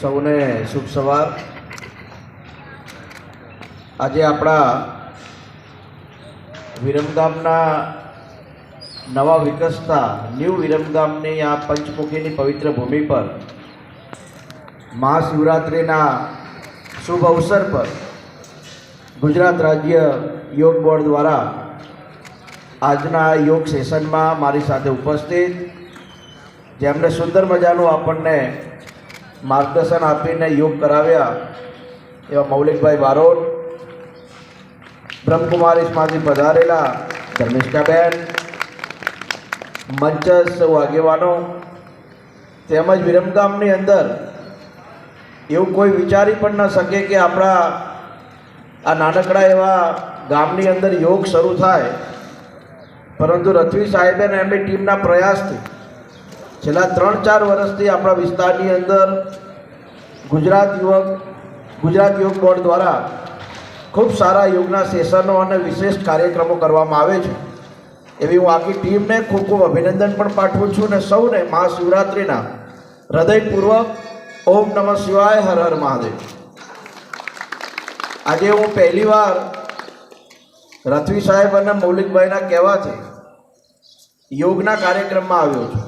સૌને શુભ સવાર. આજે આપણા વિરમગામના નવા વિકસતા, ન્યૂ વિરમગામની આ પંચમુખીની પવિત્ર ભૂમિ પર, મહાશિવરાત્રિના શુભ અવસર પર, ગુજરાત રાજ્ય યોગ બોર્ડ દ્વારા આજના યોગ સેશનમાં મારી સાથે ઉપસ્થિત જેમણે સુંદર મજાનું આપણને માર્ગદર્શન આપીને યોગ કરાવ્યા એવા મૌલિકભાઈ બારોટ બ્રહ્મકુમારીશમાંથી પધારેલા, ધર્મિષ્ઠાબેન મંચસ સૌ આગેવાનો, તેમજ વિરમગામની અંદર એવું કોઈ વિચારી પણ ન શકે કે આપણા આ નાનકડા એવા ગામની અંદર યોગ શરૂ થાય. પરંતુ રથવી સાહેબે અને એમની ટીમના પ્રયાસથી છેલ્લા ત્રણ ચાર વર્ષથી આપણા વિસ્તારની અંદર ગુજરાત યુવક, ગુજરાત યોગ બોર્ડ દ્વારા ખૂબ સારા યોગના સેશનો અને વિશેષ કાર્યક્રમો કરવામાં આવે છે. એવી હું આખી ટીમને ખૂબ ખૂબ અભિનંદન પણ પાઠવું છું અને સૌને મહાશિવરાત્રિના હૃદયપૂર્વક ઓમ નમઃ શિવાય, હર હર મહાદેવ. આજે હું પહેલીવાર રથવી સાહેબ અને મૌલિકભાઈના કહેવાથી યોગના કાર્યક્રમમાં આવ્યો છું.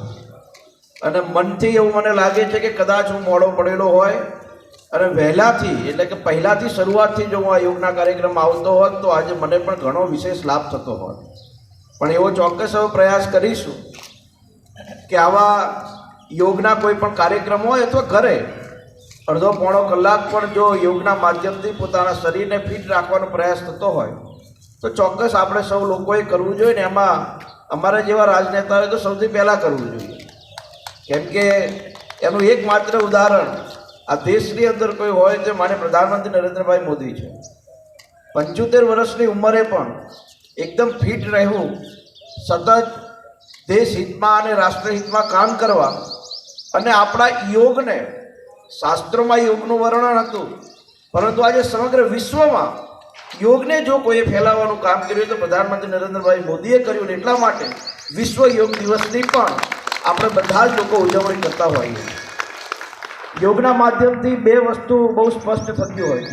અને મનથી એવું મને લાગે છે કે કદાચ હું મોડો પડેલો હોય. અને વહેલાથી, એટલે કે પહેલાંથી શરૂઆતથી જો હું આ યોગના કાર્યક્રમ આવતો હોત, તો આજે મને પણ ઘણો વિશેષ લાભ થતો હોત. પણ એવો ચોક્કસ એવો પ્રયાસ કરીશું કે આવા યોગના કોઈ પણ કાર્યક્રમ હોય અથવા ઘરે, અડધો પોણો કલાક પણ જો યોગના માધ્યમથી પોતાના શરીરને ફિટ રાખવાનો પ્રયાસ થતો હોય, તો ચોક્કસ આપણે સૌ લોકોએ કરવું જોઈએ ને એમાં અમારા જેવા રાજનેતાઓએ તો સૌથી પહેલાં કરવું જોઈએ. કેમ કે એનું એકમાત્ર ઉદાહરણ આ દેશની અંદર કોઈ હોય તો મારે પ્રધાનમંત્રી નરેન્દ્રભાઈ મોદી છે. પંચોતેર વર્ષની ઉંમરે પણ એકદમ ફિટ રહેવું, સતત દેશ હિતમાં અને રાષ્ટ્રહિતમાં કામ કરવા અને આપણા યોગને, શાસ્ત્રોમાં યોગનું વર્ણન હતું, પરંતુ આજે સમગ્ર વિશ્વમાં યોગને જો કોઈએ ફેલાવવાનું કામ કર્યું તો પ્રધાનમંત્રી નરેન્દ્રભાઈ મોદીએ કર્યું એટલા માટે વિશ્વ યોગ દિવસની પણ આપણે બધા જ લોકો ઉજવણી કરતા હોઈએ યોગના માધ્યમથી બે વસ્તુ બહુ સ્પષ્ટ થતી હોય.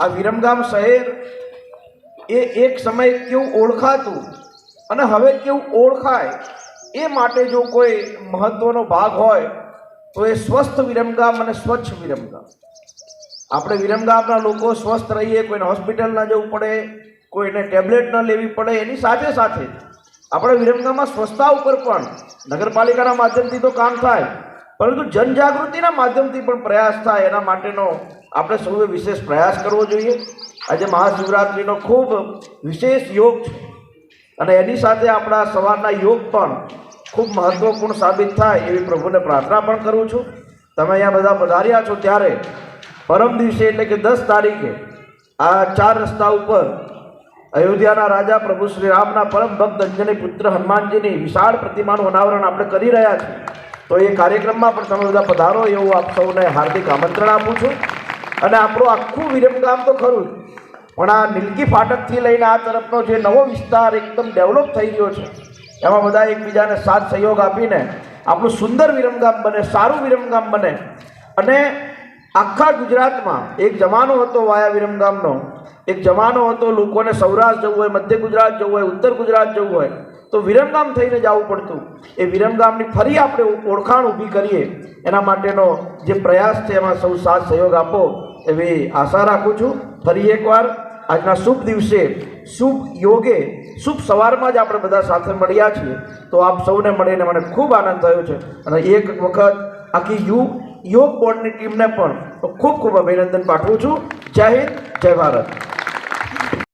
આ વિરમગામ શહેર એ એક સમય કેવું ઓળખાતું અને હવે કેવું ઓળખાય એ માટે જો કોઈ મહત્વનો ભાગ હોય, તો એ સ્વસ્થ વિરમગામ અને સ્વચ્છ વિરમગામ. આપણે વિરમગામના લોકો સ્વસ્થ રહીએ, કોઈને હોસ્પિટલ ન જવું પડે, કોઈને ટેબ્લેટ ન લેવી પડે, એની સાથે સાથે આપણે વિરમગામમાં સ્વચ્છતા ઉપર પણ નગરપાલિકાના માધ્યમથી તો કામ થાય, પરંતુ જનજાગૃતિના માધ્યમથી પણ પ્રયાસ થાય, એના માટેનો આપણે સૌએ વિશેષ પ્રયાસ કરવો જોઈએ. આજે મહાશિવરાત્રિનો ખૂબ વિશેષ યોગ છે, અને એની સાથે આપણા સવારના યોગ પણ ખૂબ મહત્વપૂર્ણ સાબિત થાય એવી પ્રભુને પ્રાર્થના પણ કરું છું. તમે અહીંયા બધા પધાર્યા છો ત્યારે પરમ દિવસે એટલે કે દસ તારીખે આ ચાર રસ્તા ઉપર અયોધ્યાના રાજા પ્રભુ શ્રી રામના પરમ ભક્ત અંજની પુત્ર હનુમાનજીની વિશાળ પ્રતિમાનું અનાવરણ આપણે કરી રહ્યા છીએ. તો એ કાર્યક્રમમાં પણ તમે બધા પધારો એવું આપ સૌને હાર્દિક આમંત્રણ આપું છું. અને આપણું આખું વિરમગામ તો ખરું જ. પણ આ નીલકી ફાટકથી લઈને આ તરફનો જે નવો વિસ્તાર એકદમ ડેવલપ થઈ ગયો છે, એમાં બધા એકબીજાને સાથ સહયોગ આપીને આપણું સુંદર વિરમગામ બને, સારું વિરમગામ બને. અને આખા ગુજરાતમાં એક જમાનો હતો વાયા વિરમગામનો એક જમાનો હતો, લોકોને સૌરાષ્ટ્ર જવું હોય, મધ્ય ગુજરાત જવું હોય, ઉત્તર ગુજરાત જવું હોય, તો વિરમગામ થઈને જવું પડતું. એ વિરમગામની ફરી આપણે ઓળખાણ ઊભી કરીએ. એના માટેનો જે પ્રયાસ છે, એમાં સૌ સાથ સહયોગ આપો, એવી આશા રાખું છું. ફરી એકવાર, આજના શુભ દિવસે, શુભ યોગે, શુભ સવારમાં જ આપણે બધા સાથે મળ્યા છીએ. તો આપ સૌને મળીને મને ખૂબ આનંદ થયો છે. અને એક વખત આખી યુ, યોગ બોર્ડની ટીમને પણ ખૂબ ખૂબ અભિનંદન પાઠવું છું. જય હિન્દ, જય ભારત.